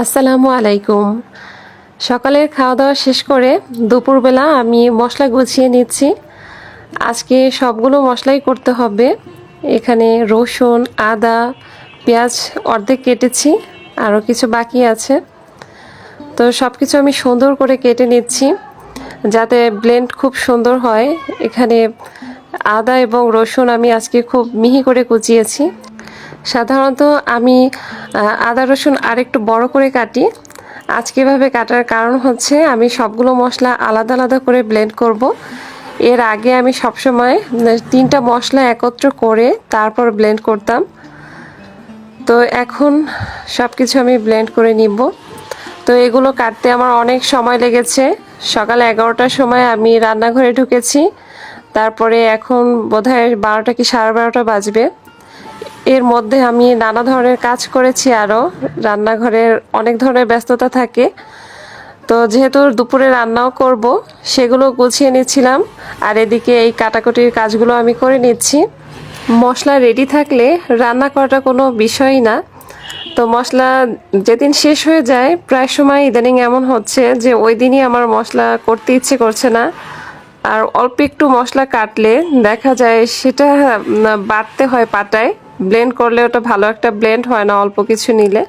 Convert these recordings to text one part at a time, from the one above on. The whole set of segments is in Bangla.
আসসালামু আলাইকুম। সকালের খাওয়া দাওয়া শেষ করে দুপুরবেলা আমি মশলা গুছিয়ে নিচ্ছি। আজকে সবগুলো মশলাই করতে হবে। এখানে রসুন, আদা, পেঁয়াজ অর্ধেক কেটেছি, আরও কিছু বাকি আছে। তো সব কিছু আমি সুন্দর করে কেটে নিচ্ছি, যাতে ব্লেন্ড খুব সুন্দর হয়। এখানে আদা এবং রসুন আমি আজকে খুব মিহি করে কুচিয়েছি। সাধারণত আমি আদা রসুন আরেকটু বড় করে কাটি। আজকে এভাবে কাটার কারণ হচ্ছে আমি সবগুলো মশলা আলাদা আলাদা করে ব্লেন্ড করব। এর আগে আমি সবসময় উম, তিনটা মশলা একত্র করে তারপর ব্লেন্ড করতাম। তো এখন সব কিছু আমি ব্লেন্ড করে নিব। তো এগুলো কাটতে আমার অনেক সময় লেগেছে। সকাল এগারোটার সময় আমি রান্নাঘরে ঢুকেছি। তারপরে এখন বোধহয় বারোটা কি সাড়ে বারোটা বাজবে। এর মধ্যে আমি নানা ধরনের কাজ করেছি আরও রান্নাঘরের অনেক ধরনের ব্যস্ততা থাকে। তো যেহেতু দুপুরে রান্নাও করব, সেগুলো গুছিয়ে নিচ্ছিলাম। আর এদিকে এই কাটাকুটির কাজগুলো আমি করে নিচ্ছি। মশলা রেডি থাকলে রান্না করাটা কোনো বিষয়ই না। তো মশলা যেদিন শেষ হয়ে যায়, প্রায় সময় ইদানিং এমন হচ্ছে যে ওই দিনই আমার মশলা করতে ইচ্ছে করছে না। আর অল্প একটু মশলা কাটলে দেখা যায় সেটা বাড়তে হয় পাটায়। ব্লেন্ড করলে ওটা ভালো একটা ব্লেন্ড হয় না, অল্প কিছু নিলে।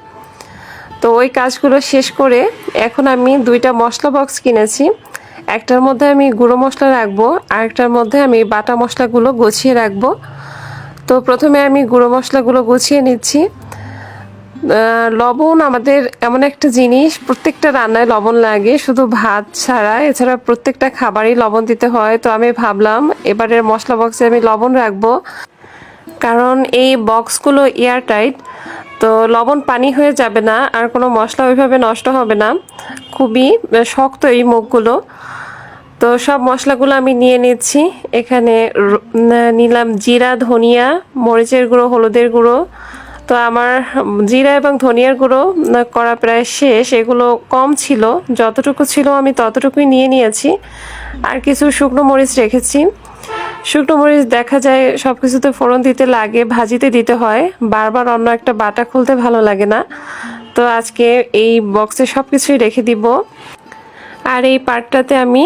তো ওই কাজগুলো শেষ করে এখন আমি দুইটা মশলা বক্স কিনেছি। একটার মধ্যে আমি গুঁড়ো মশলা রাখব, আরেকটার মধ্যে আমি বাটা মশলাগুলো গুছিয়ে রাখব। তো প্রথমে আমি গুঁড়ো মশলাগুলো গুছিয়ে নিচ্ছি। লবণ আমাদের এমন একটা জিনিস, প্রত্যেকটা রান্নায় লবণ লাগে, শুধু ভাত ছাড়া। এছাড়া প্রত্যেকটা খাবারই লবণ দিতে হয়। তো আমি ভাবলাম এবারের মশলা বক্সে আমি লবণ রাখব। কারণ এই বক্সগুলো এয়ার টাইট তো লবণ পানি হয়ে যাবে না আর কোনো মশলা ওইভাবে নষ্ট হবে না। খুবই শক্ত এই মুখগুলো। তো সব মশলাগুলো আমি নিয়ে নিচ্ছি। এখানে নিলাম জিরা, ধনিয়া, মরিচের গুঁড়ো, হলুদের গুঁড়ো। তো আমার জিরা এবং ধনিয়ার গুঁড়ো করা প্রায় শেষ। এগুলো কম ছিল, যতটুকু ছিল আমি ততটুকুই নিয়ে নিয়েছি। আর কিছু শুকনো মরিচ রেখেছি। শুকনো মরিচ দেখা যায় সব কিছুতে ফোড়ন দিতে লাগে, ভাজিতে দিতে হয়। বারবার অন্য একটা বাটা খুলতে ভালো লাগে না। তো আজকে এই বক্সে সব কিছুই রেখে দিব। আর এই পার্টটাতে আমি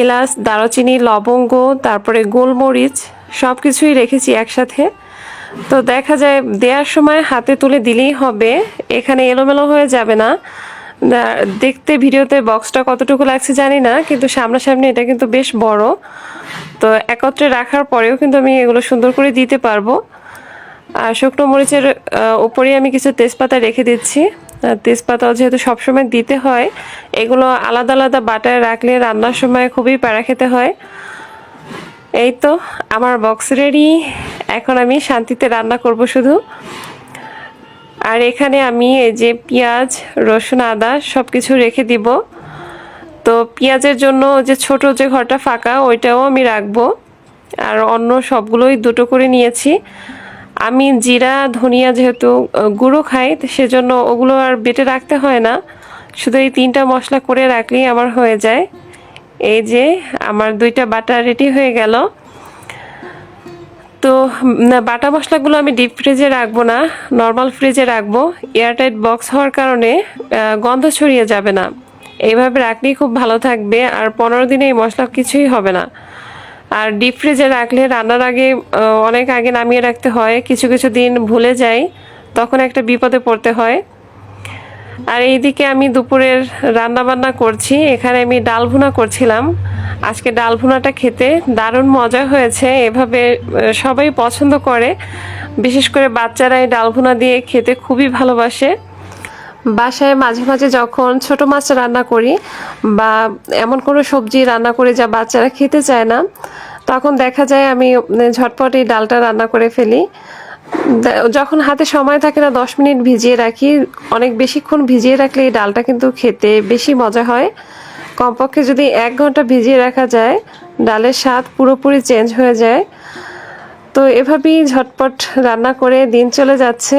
এলাচ, দারুচিনি, লবঙ্গ, তারপরে গোলমরিচ সব কিছুই রেখেছি একসাথে। তো দেখা যায় দেওয়ার সময় হাতে তুলে দিলেই হবে। এখানে এলোমেলো হয়ে যাবে না। দেখতে ভিডিওতে বক্সটা কতটুকু লাগছে জানি না, কিন্তু সামনাসামনি এটা কিন্তু বেশ বড়। তো একত্রে রাখার পরেও কিন্তু আমি এগুলো সুন্দর করে দিতে পারব। আর শুকনো মরিচের উপরে আমি কিছু তেজপাতা রেখে দিচ্ছি। তেজপাতাও যেহেতু সবসময় দিতে হয়, এগুলো আলাদা আলাদা বাটায় রাখলে রান্নার সময় খুবই প্যারা খেতে হয়। এই তো, আমার বক্স রেডি। এখন আমি শান্তিতে রান্না করব শুধু। আর এখানে আমি এই যে পেঁয়াজ, রসুন, আদা সব কিছু রেখে দিব। তো পেঁয়াজের জন্য যে ছোট যে ঘরটা ফাঁকা, ওইটাও আমি রাখব। আর অন্য সবগুলোই দুটো করে নিয়েছি। আমি জিরা, ধনিয়া যেহেতু গুঁড়ো খাই সেজন্য ওগুলো আর বেটে রাখতে হয় না। শুধু এই তিনটা মশলা করে রাখলেই আমার হয়ে যায়। এই যে আমার দুইটা বাটা রেডি হয়ে গেল। তো বাটা মশলাগুলো আমি ডিপ ফ্রিজে রাখব না, নর্মাল ফ্রিজে রাখব। এয়ারটাইট বক্স হওয়ার কারণে গন্ধ ছড়িয়ে যাবে না। এইভাবে রাখলেই খুব ভালো থাকবে, আর পনেরো দিনে এই মশলা কিছুই হবে না। আর ডিপ ফ্রিজে রাখলে রান্নার আগে অনেক আগে নামিয়ে রাখতে হয়, কিছু কিছু দিন ভুলে যাই, তখন একটা বিপদে পড়তে হয়। আর এইদিকে আমি দুপুরের রান্না বান্না করছি, এখানে আমি ডাল ভুনা করছিলাম। আজকে ডাল ভুনাটা খেতে দারুণ মজা হয়েছে, এভাবে সবাই পছন্দ করে। বিশেষ করে বাচ্চারা এই ডাল ভুনা দিয়ে খেতে খুবই ভালোবাসে। বাসায় মাঝে মাঝে যখন ছোট মাছ রান্না করি বা এমন কোনো সবজি রান্না করি যা বাচ্চারা খেতে চায় না তখন দেখা যায় আমি উম, ঝটপট এই ডালটা রান্না করে ফেলি। যখন হাতে সময় থাকে না দশ মিনিট ভিজিয়ে রাখি। অনেক বেশিক্ষণ ভিজিয়ে রাখলে এই ডালটা কিন্তু খেতে বেশি মজা হয়। কমপক্ষে যদি এক ঘণ্টা ভিজিয়ে রাখা যায় ডালের স্বাদ পুরোপুরি চেঞ্জ হয়ে যায়। তো এভাবেই ঝটপট রান্না করে দিন চলে যাচ্ছে।